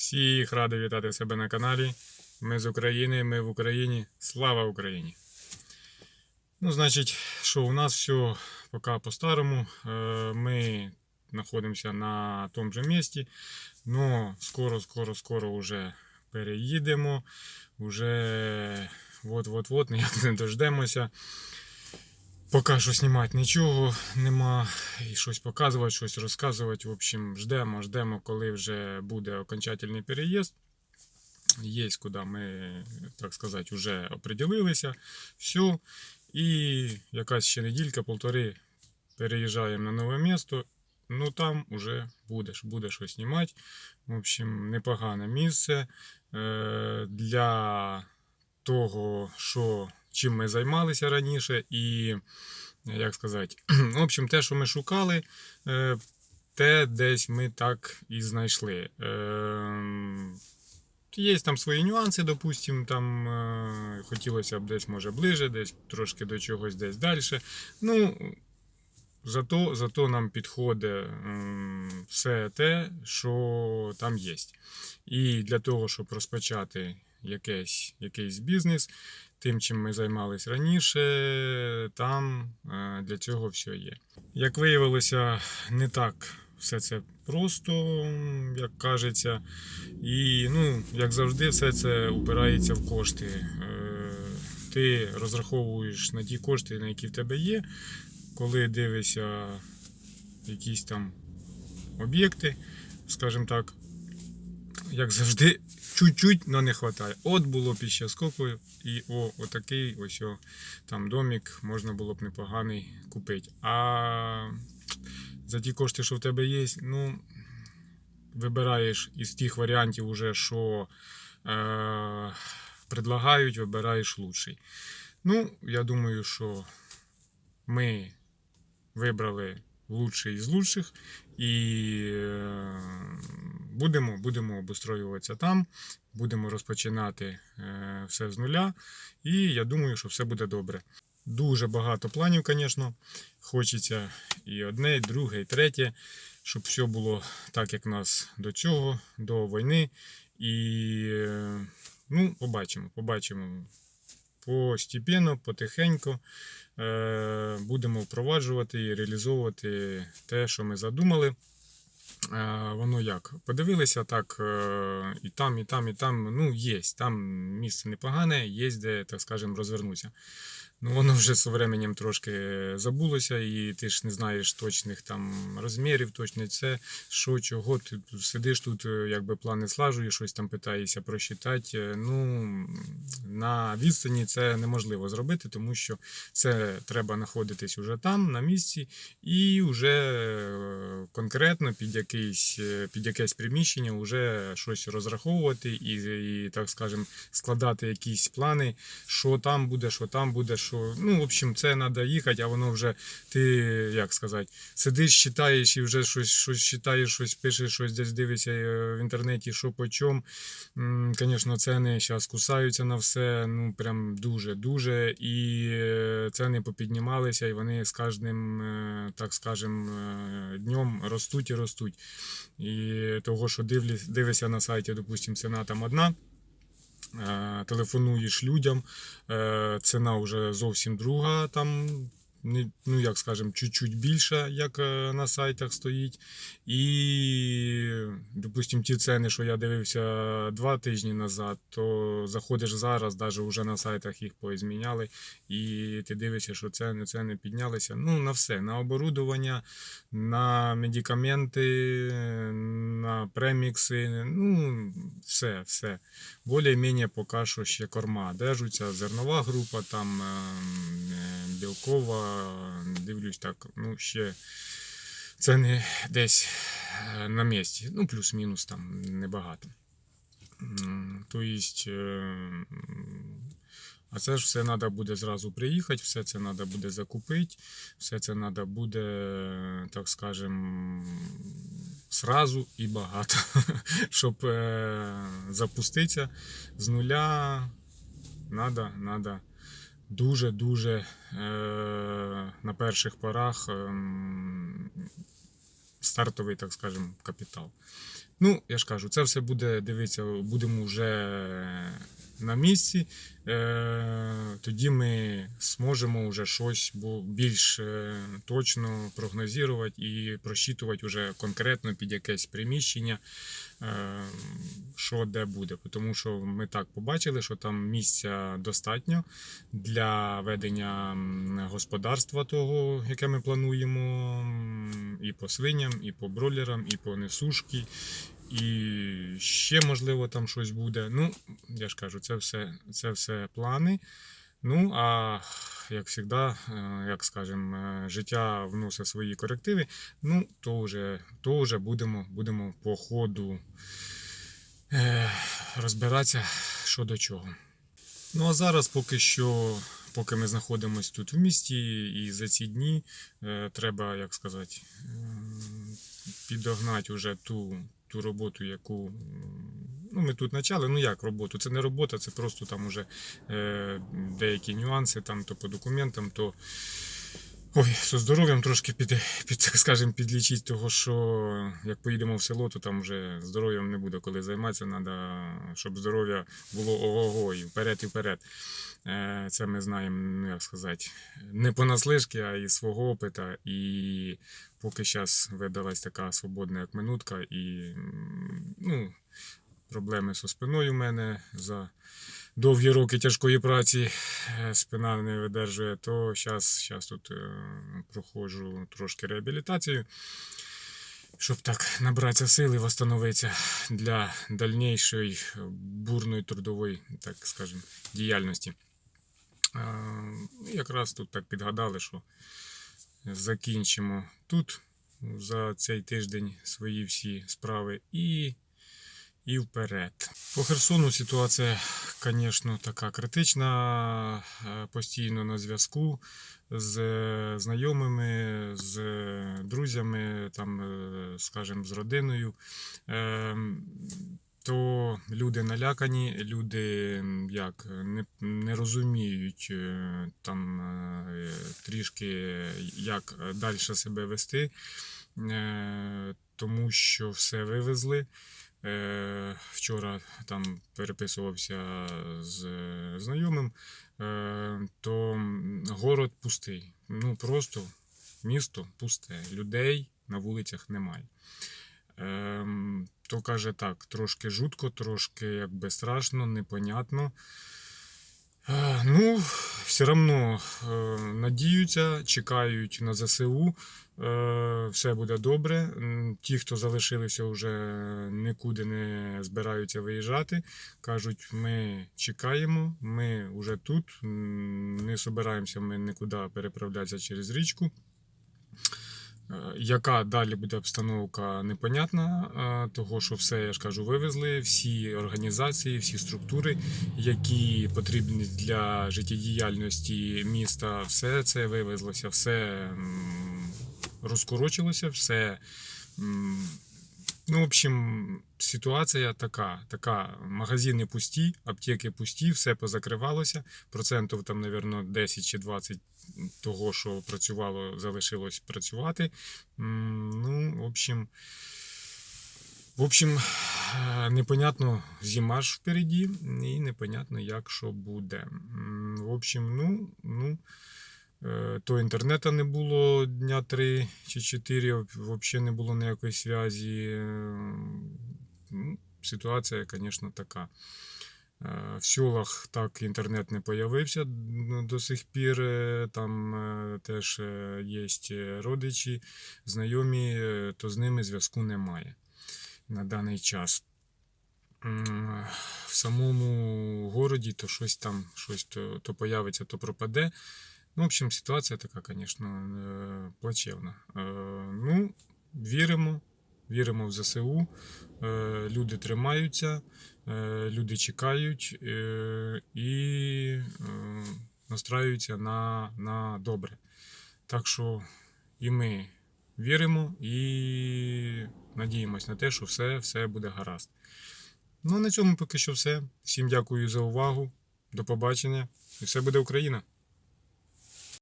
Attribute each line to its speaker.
Speaker 1: Всіх радий вітати себе на каналі. Ми з України, ми в Україні. Слава Україні! Ну, значить, що у нас все поки по-старому. Е, Ми знаходимося на тому же місці, но скоро, скоро, скоро вже переїдемо. Уже от-от-от, ніяк не дождемося. Поки що знімати нічого нема, і щось показувати, щось розказувати. В общем, ждемо, ждемо, коли вже буде окончательний переїзд. Є куди ми, так сказати, вже оприділилися. Все. І якась ще неділька, полтори переїжджаємо на нове місто. Ну там уже будеш, буде щось знімати. В общем, непогане місце е, для того, що чим ми займалися раніше, і як сказати, в общем, те, що ми шукали, е, те десь ми так і знайшли. Е, Є там свої нюанси, допустимо, там е, хотілося б десь може ближе, десь трошки до чогось десь далі. Ну, зато, зато нам підходить м, все те, що там є. І для того, щоб розпочати якийсь, якийсь бізнес, тим, чим ми займалися раніше, там е, для цього все є. Як виявилося, не так все це просто, як кажеться. І, ну, як завжди, все це упирається в кошти. Е, Ти розраховуєш на ті кошти, на які в тебе є, коли дивишся якісь там об'єкти, скажімо так, як завжди, чуть-чуть, але не вистачає. От було під Щаскопою, і о, отакий ось о, там домик можна було б непоганий купити. А за ті кошти, що в тебе є, ну, вибираєш із тих варіантів, уже, що е, предлагають, вибираєш лучший. Ну, я думаю, що ми вибрали лучший із лучших і е, будемо, будемо обустроюватися там, будемо розпочинати е, все з нуля. І я думаю, що все буде добре. Дуже багато планів, звісно. Хочеться і одне, і друге, і третє, щоб все було так, як в нас до цього, до війни. І е, ну, побачимо, побачимо. Постепенно, потихеньку е, будемо впроваджувати і реалізовувати те, що ми задумали. Е, Воно як? Подивилися так, е, і там, і там, і там. Ну, є. Там місце непогане, є де, так скажемо, розвернутися. Ну, воно вже з временем трошки забулося, і ти ж не знаєш точних там розмірів, точно це, що, чого. Ти сидиш тут, е, якби плани слажуєш, щось там питаєшся просчитати. Е, Ну, на відстані це неможливо зробити, тому що це треба знаходитись уже там, на місці, і вже е, конкретно під якийсь, е, під якесь приміщення вже щось розраховувати і, і так скажемо, складати якісь плани, що там буде, що там буде, що. Ну, в общем, це треба їхати, а воно вже ти, як сказати, сидиш, читаєш і вже щось, щось читаєш, щось пишеш, щось десь дивишся е, в інтернеті, що по чому. Звісно, ціни зараз кусаються на все, ну прям дуже-дуже. І е, ціни попіднімалися, і вони з кожним, е, так скажем, днем ростуть і ростуть. І того, що дивлюсь, дивишся на сайті, допустимо, ціна там одна. Е, Телефонуєш людям, е, ціна вже зовсім друга, там, ну як скажемо, чуть-чуть більша, як е, на сайтах стоїть. І, допустимо, ті ціни, що я дивився два тижні назад, то заходиш зараз, навіть вже на сайтах їх позміняли, і ти дивишся, що ціни, ціни піднялися. Ну, на все, на оборудовання, на медикаменти, на премікси, ну, все, все більш-менш поки що ще корма держаться. Зернова група, там е, е, білкова, дивлюсь так, ну ще це не десь е, на місці. Ну, плюс-мінус там небагато. М, То есть, е, а це ж все треба буде зразу приїхати, все це треба буде закупити, все це треба буде, так скажем, сразу і багато, щоб е, запуститися з нуля. Надо, надо дуже-дуже е, на перших порах ем, стартовий, так скажем, капітал. Ну, я ж кажу, це все буде дивитися, будемо вже на місці. Е, тоді ми зможемо вже щось більш е, точно прогнозувати і просчитувати вже конкретно під якесь приміщення, е, що де буде. Тому що ми так побачили, що там місця достатньо для ведення господарства того, яке ми плануємо, і по свиням, і по бройлерам, і по несушки, і ще можливо там щось буде. Ну, я ж кажу, це все, це все плани. Ну, а як завжди, е, як скажемо, е, життя вносить свої корективи. Ну, то вже, то вже будемо, будемо по ходу е, розбиратися, що до чого. Ну а зараз поки що, поки ми знаходимося тут в місті, і за ці дні е, треба, як сказати, ем, підогнати вже ту, ту роботу, яку ну, ми тут почали. Ну як роботу? Це не робота, це просто там уже е, деякі нюанси, там то по документам, то. Ой, зі здоров'ям трошки під, під, так скажем, підлічити, того що як поїдемо в село, то там вже здоров'ям не буде коли займатися. Треба, щоб здоров'я було ого-го і вперед і вперед. Е, Це ми знаємо, ну як сказати, не понаслишки, а із свого опита. І поки зараз видалась така свободна як минутка, і ну, проблеми зі спиною в мене за довгі роки тяжкої праці е, спина не видержує, то зараз, зараз тут е, проходжу трошки реабілітацію, щоб так набратися сили, восстановитися для дальнішої бурної трудової, так скажемо, діяльності. Е, Якраз тут так підгадали, що закінчимо тут за цей тиждень свої всі справи і, і вперед. По Херсону ситуація, звісно, така критична, е, постійно на зв'язку з е, знайомими, з е, друзями, там, скажімо, з родиною. То люди налякані, люди як не, не розуміють е, там е, трішки, як далі себе вести, е, тому що все вивезли. Вчора там переписувався з знайомим, то город пустий. Ну просто місто пусте, людей на вулицях немає. То каже так, трошки жутко, трошки якби страшно, непонятно. Ну, все одно е, надіються, чекають на ЗСУ. Е, все буде добре. Ті, хто залишилися, вже нікуди не збираються виїжджати. Кажуть, ми чекаємо, ми вже тут, не збираємося ми нікуди переправлятися через річку. Е, Яка далі буде обстановка, непонятна, е, того що все, я ж кажу, вивезли, всі організації, всі структури, які потрібні для життєдіяльності міста, все це вивезлося, все розкорочилося, все. Ну, в общем, ситуація така. така. Магазини пусті, аптеки пусті, все позакривалося. Процентів там, мабуть, 10 чи 20 того, що працювало, залишилось працювати. Ну, в общем, в общем, е, непонятно, зима ж впереді, і непонятно, як що буде. В общем, ну, ну. Е, То інтернету не було дня 3 чи 4, взагалі не було ніякої зв'язі. Е, ну, Ситуація, звісно, така. Е, В селах так інтернет не появився м, до сих пір. е, Там теж є родичі, знайомі, то з ними зв'язку немає на даний час. В самому городі то щось там, щось то, то появиться, то пропаде. Ну, в общем, ситуація така, звісно, е, плачевна. Е, Ну, віримо, віримо в ЗСУ. Е, Люди тримаються, люди чекають і настраюються на, на добре. Так що і ми віримо і надіємося на те, що все, все буде гаразд. Ну, а на цьому поки що все. Всім дякую за увагу. До побачення. І все буде Україна!